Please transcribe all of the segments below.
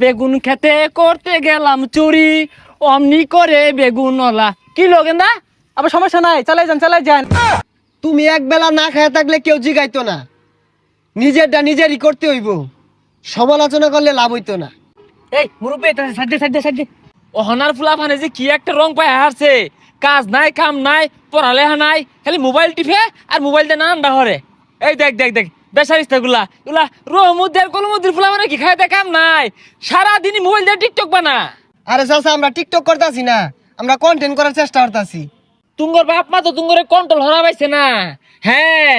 বেগুন খেতে করতে গেলাম চুরি। অমনি করে বেগুন ওলা। কি লো গেন্দা আবার সমস্যা নাই চালাই যান চালাই যান। তুমি এক বেলা না খায় থাকলে কেউ জিগাইতো না। নিজেরটা নিজেরই করতে হইব। সমালোচনা করলে লাভ হইতো না। এই মুরব্বী সাইডে সাইডে সাইডে অহনার ফুলা ফানে যে কি একটা রং পায় হারছে। কাজ নাই কাম নাই পড়ালেখা নাই খালি মোবাইল টিপে আর মোবাইল দিয়ে নানান হরে। এই দেখ দেখ দেখ। বেসারিস্তা গুলা এগুলা রহমুদ্দের কলমুদ্দির ফুলা মানে কি কাম নাই? সারাদিনই মোবাইল দিয়ে টিকটক বানা। আরে চাচা আমরা টিকটক করতেছি না। আমরা কন্টেন্ট করার চেষ্টা করতেছি। তুঙ্গর বাপ মা তো তুঙ্গরে কন্ট্রোল হরা পাইছে না। হ্যাঁ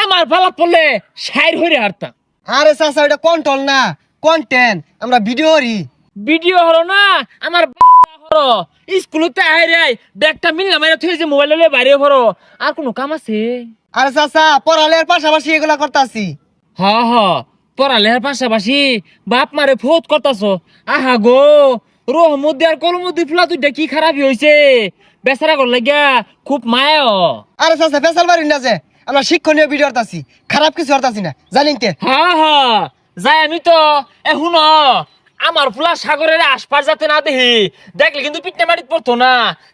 আমার পালাত পড়লে সাইর হইরে হারতাম। আরে চাচা ওটা কন্ট্রোল না। কন্টেন্ট আমরা ভিডিও করি ভিডিও হলো না আমার হলো স্কুলতে আইরে ব্যাগটা মিললাম মাইরা থুই যে মোবাইল লয়ে বাইরে হরো। আর কোনো কাম আছে? আরে চাচা পড়ালের পাশাপাশি এগুলা করতেছি। হ হ পড়ালেখার পাশাপাশি বাপ মারে ফোত করতাছ। আহা গো রহমদ্দি আর কলমদ্দি ফুলা দুইটা কি খারাপই হইছে? বেচারা কর লাগিয়া খুব মায়া। আরে চাচা ফেসাল বাড়ি না যে আমরা শিক্ষণীয় ভিডিও করতেছি। খারাপ কিছু করতেছি না। জানিন তে হা হা যাই আমি তো। এখন আমার ফুলা সাগরের আশপাশ যাতে না দেখি দেখলে কিন্তু পিটনে মাটিত পড়তো না।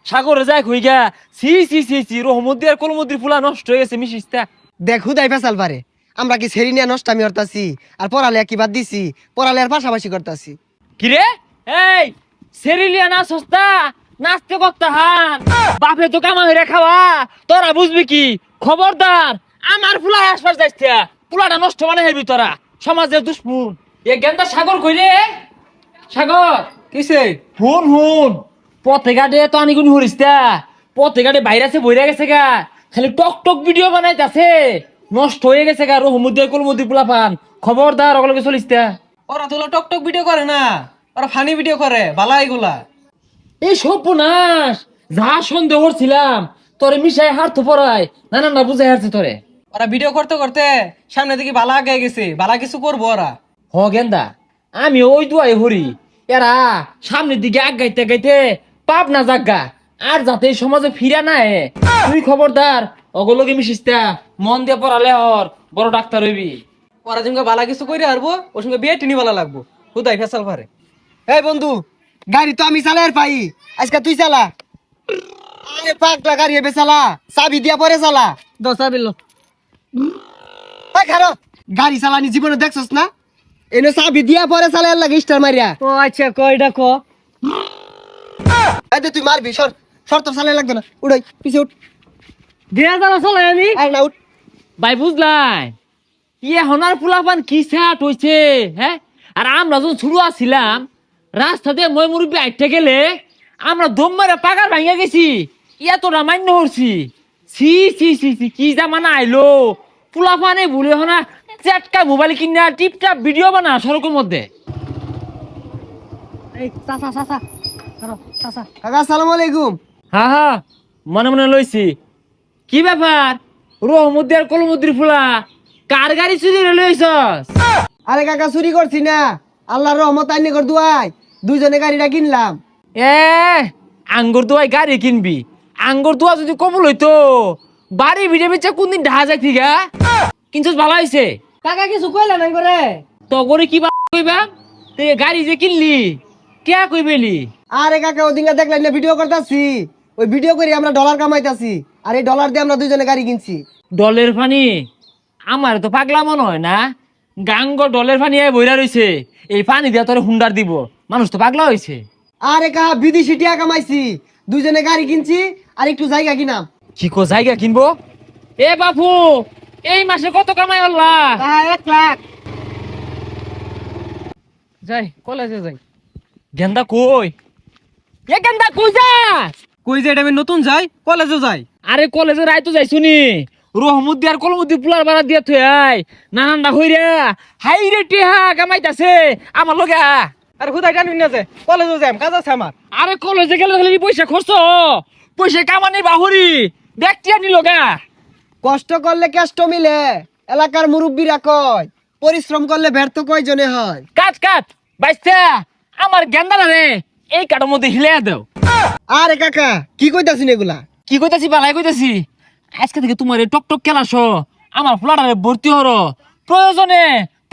সাগরে যায় কই গা? সি সি সি সি রহমদ্দি আর কলমদ্দি ফুলা নষ্ট হয়ে গেছে মিশিস্তা দেখ হুদাই ফেসাল পারে। আমরা কি সেরি নিয়ে নষ্টামি করতেছি আর পড়ালেয়া কি বাদ দিছি? পড়ালেয়ার পাশাপাশি করতেছি। কিরে এই সেরিলিয়া না সস্তা নাচতে কক্তা হান? বাপে তো কামা হইরে খাওয়া। তোরা বুঝবি কি? খবরদার আমার ফুলা আশপাশ যাইছে ফুলাটা নষ্ট মানে হেবি তোরা। সমাজের দুশ্মন। এ গেন্দা সাগর কইরে সাগর কিসে? হুন হুন। পথে ঘাটে তো আনি গুনি হরিস্তা পথে ঘাটে বাইরে আছে বইরা গেছে গা। খালি টক টক ভিডিও বানাইতাছে। নষ্ট হয়ে গেছে গা রহমুদ্দির কলমুদ্দি পোলা পান খবরদার ওগুলোকে চলিস্তা। ওরা তো টক টক ভিডিও করে না। ওরা ফানি ভিডিও করে বালা এগুলা। এই সর্বনাশ! যা সন্দেহ করছিলাম তোরে মিশাই হার তো পড়াই না না না বুঝাই হারছে তোরে। ওরা ভিডিও করতে করতে সামনে দিকে বালা আগে গেছে। বালা কিছু করব ওরা। হ গেন্দা। আমি ওই দুয়াই হরি এরা সামনের দিকে আগ গাইতে গাইতে পাপ না জাগা আর যাতে সমাজে ফিরা না এ। তুই খবরদার অগলকে মিশিস্তা মন দিয়ে পড়ালে হর বড় ডাক্তার হইবি। ওরা যেমন বালা কিছু করে আরবো ওর সঙ্গে বিয়ে টিনি বালা লাগবো। হুদাই ফেসাল পারে এই বন্ধু গাড়ি তো আমি চালাই আর পাই। আজকে তুই চালা। আরে পাগলা গাড়ি এবে চালা। চাবি দিয়া পরে চালা। দশা বিল গাড়ি চালানি জীবনে দেখছস না? এনে চাবি দিয়া পরে চালাই লাগে স্টার মারিয়া ও আচ্ছা কয়টা ক। এই দে তুই মারবি সর সর তোর চালাই লাগবে না। উড়াই পিছে উঠ। দিয়া জানা চলে আমি। আর না উঠ। ভাই বুঝলাই? ইয়ে হনার ফুলাপান কি স্যাট হইছে হ্যাঁ আর আমরা যখন শুরু আসছিলাম রাস্তাতে মই মুরব্বী আইটে গেলে আমরা দম মারে পাকার ভাঙিয়া গেছি। ইয়া এতটা মান্য হরছি। সি সি সি সি কি জামানা আইলো? ফুলাপানে ভুলে হনা চেটকা মোবাইল কিনা টিপটাপ ভিডিও বানা সড়কের মধ্যে। এই চাচা চাচা চাচা। কাকা আসসালামু আলাইকুম। হা হা মনে মনে লইছি। কি ব্যাপার? রহমুদ্দি আর কলমুদ্দির ফুলা কার গাড়ি চুরি লইছস? আরে কাকা চুরি করছি না। আল্লাহর রহমত আইনি কর দুয়াই। দুইজনে গাড়িটা কিনলাম। এ আঙ্গুর দোয়াই গাড়ি কিনবি। আঙ্গুর দোয়া যদি কবল হইতো বাড়ি ভিড়ে বেচে কোন দিন ঢাহা যাই থিগা কিন্তু ভালো হয়েছে কাকা কিছু কইলা নাই করে তো করে কি কইবা? তুই গাড়ি যে কিনলি কে কইবেলি আরে কাকা ওদিনকে দেখলেন না ভিডিও করতেছি। ওই ভিডিও করে আমরা ডলার কামাইতাছি। আর এই ডলার দিয়ে আমরা দুইজনে গাড়ি কিনছি। ডলের পানি আমার তো পাগলা মনে হয় না? গাঙ্গ ডলের আয় বইরা রইছে। এই পানি দিয়া তোরে হুন্ডার দিব। মানুষ তো পাগলা হয়েছে আরে কাহা বিদেশি টিয়া কামাইছি। দুইজনে গাড়ি কিনছি আর একটু জায়গা কিনাম। কি কো জায়গা কিনবো? এ বাপু এই মাসে কত কামাই আল্লাহ? এক লাখ। যাই কলেজে যাই। গেন্দা কই? এ গেন্দা কই যাস কই যে আমি নতুন যাই? কলেজে যাই। আরে কলেজে রায় তো যাইছো নি? রহমুদ্দি আর কলমুদ্দি পুলার বাড়া দিয়া থই আই। নানানটা হইরা হাই রে টিহা কামাইতাছে আমার লগে। আর হুদাই টানি না যে কলেজে যাই কাজ আছে আমার। আরে কলেজে গেলে খালি পয়সা খরচ? পয়সা কামানি বাহুরি ব্যক্তি আনি লগা কষ্ট করলে কেষ্ট মিলে এলাকার মুরব্বীরা কয় পরিশ্রম করলে ব্যর্থ কয়জনে হয়? কাট কাট বাইস্তা আমার গেন্দা রে এই কাটার মধ্যে হিলে দেও। আরে কাকা কি কইতাছিন এগুলা? কি কইতাছি বালাই কইতাছি? আজকে থেকে তোমার এই টক টক খেলাস আমার ফ্লাটারে ভর্তি হর। প্রয়োজনে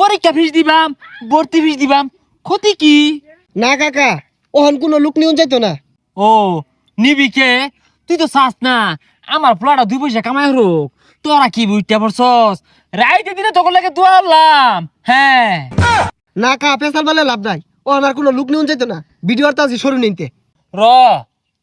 পরীক্ষা ফিস দিবাম ভর্তি ফিস দিবাম ক্ষতি কি? না কাকা ওহন কোনো লোক নিউন যাইতো না। ও নিবি কে? তুই তো চাস না আমার পোলাটা দুই পয়সা কামাই হোক। তোরা কি বুঝতে পারছস? রাইতে দিনে তোকে লাগে দুয়ারলাম হ্যাঁ। না কা পেশাল বলে লাভ নাই। ওহন আর কোনো লোক নিউন যাইতো না। ভিডিও আর আছে সরু নিতে র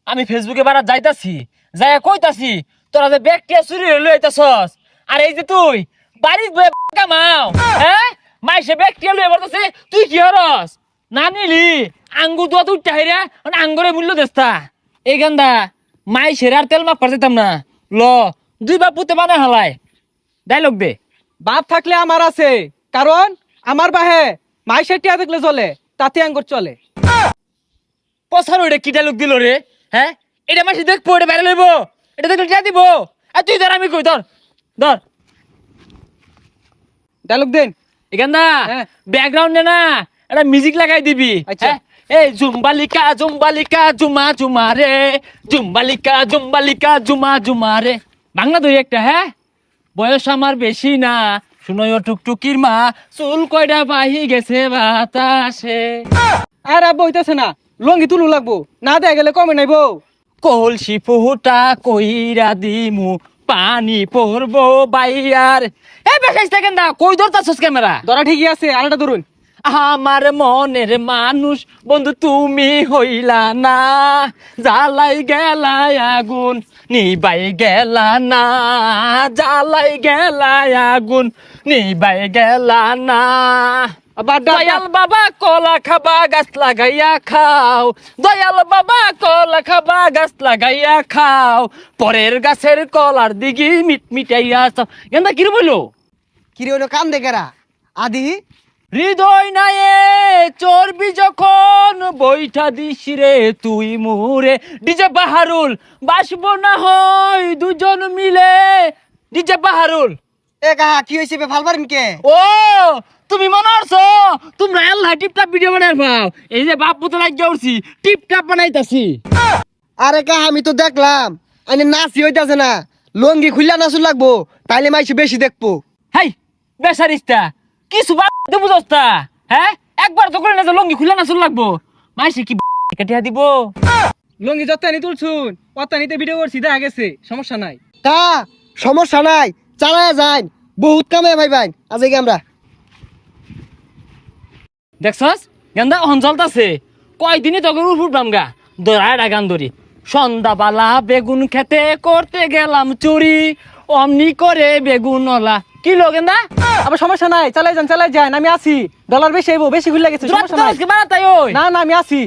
আমি ফেসবুকে বারা যাইতাছি। যাই কইতাছি তোরা যে ব্যাগটিয়া চুরি হইল আইতাছস আর এই যে তুই বাড়ির বয়ে কামাও। হ্যাঁ? মাইসে ব্যাগটিয়া লয়ে বলতেছে তুই কি হরস না নিলি আঙ্গুর দোয়া তুই চাহিরা আঙ্গুরে মূল্য দেস্তা। এই গান্দা মাই সেরার তেল মাপ পারতাম না। ল দুই বাপ পুতে বানায় হালায়। ডাইলগ দে। বাপ থাকলে আমার আছে কারণ আমার বাহে মাই সেটিয়া দেখলে চলে তাতে আঙ্গুর চলে। পছার ওইটা কি ডাইলগ দিল রে? হ্যাঁ? এটা মাসে দেখব এটা বাইরে লইব। এটা দেখলে যা দিব। আর তুই ধর আমি কই ধর ধর। ডায়লগ দেন। এখানদা হ্যাঁ। ব্যাকগ্রাউন্ডে না একটা মিউজিক লাগাই দিবি। আচ্ছা। হ্যাঁ? এই জুম্বালিকা জুম্বালিকা জুমা জুমা রে। জুম্বালিকা জুম্বালিকা জুমা জুমা রে। বাংলা দুই একটা হ্যাঁ? বয়স আমার বেশি না। শুনোয় টুকটুকির মা চুল কয়টা বাহি গেছে বাতাসে। আর আব্বা হইতেছে না। লঙ্গি তুলু লাগবো। না দেয়া গেলে কমে নাইবো। কলসি ফুটা কইরা দিমু পানি পড়ব বাইয়ার। এ বেশাইস থাকেন দা কই ধরতাছস ক্যামেরা? ধরা ঠিকই আছে আরেকটা ধরুন। আমার মনের মানুষ বন্ধু তুমি হইলা না। জ্বালাই গেলাই আগুন নিবাই গেলা না। জ্বালাই গেলাই আগুন নিবাই গেলা না। দয়াল বাবা কলা খাবা গাছ লাগাইয়া খাও। দয়াল বাবা কলা খাবা গাছ লাগাইয়া খাও। পরের গাছের কলার দিকে মিট মিটাইয়া চাও। গেন্দা কি বলল কিরে হইল কান দেখেরা আদি? হৃদয় নায়ে চর্বি যখন বইটা দিস রে তুই মুরে ডিজে বাহারুল বাসবো না হয় দুজন মিলে। ডিজে বাহারুল। এ কাহা কি হয়েছে বে ভালো পারেন কে ও তুমি মনে করছ তোমরা আল্লাহ টিপটাপ ভিডিও বানাই পাও। এই যে বাপ পুতো লাগিয়ে উঠছি টিপটাপ বানাইতাছি। আরে কাহা আমি তো দেখলাম আইনে নাচি হইতাছে না। লঙ্গি খুললা নাচুর লাগবো তাইলে মাইসে বেশি দেখব। হাই বেসারিস্তা। কিছু বাপ দেবো দোস্তা হ্যাঁ? একবার তো করে না যে লঙ্গি খুলে না চল লাগবো। মাইসে কি কাটিয়া দিব? লঙ্গি যত্তানি তুলছুন অত্তানিতে ভিডিও করছি দেখা গেছে সমস্যা নাই। তা সমস্যা নাই চালায়া যাই বহুত কামে ভাই ভাই আজকে আমরা। দেখছস? গেন্দা অহন চলতাছে কয়দিনই তোকে উঠুট বামগা দরায় গান ধরি সন্ধ্যাবালা বেগুন খেতে করতে গেলাম চুরি অমনি করে বেগুন ওলা কি লো গেন্দা আবার সমস্যা নাই চালাই যান চালাই যান আমি আছি। ডলার বেশি আইবো বেশি ঘুরলে গেছে সমস্যা নাই। না না আমি আছি।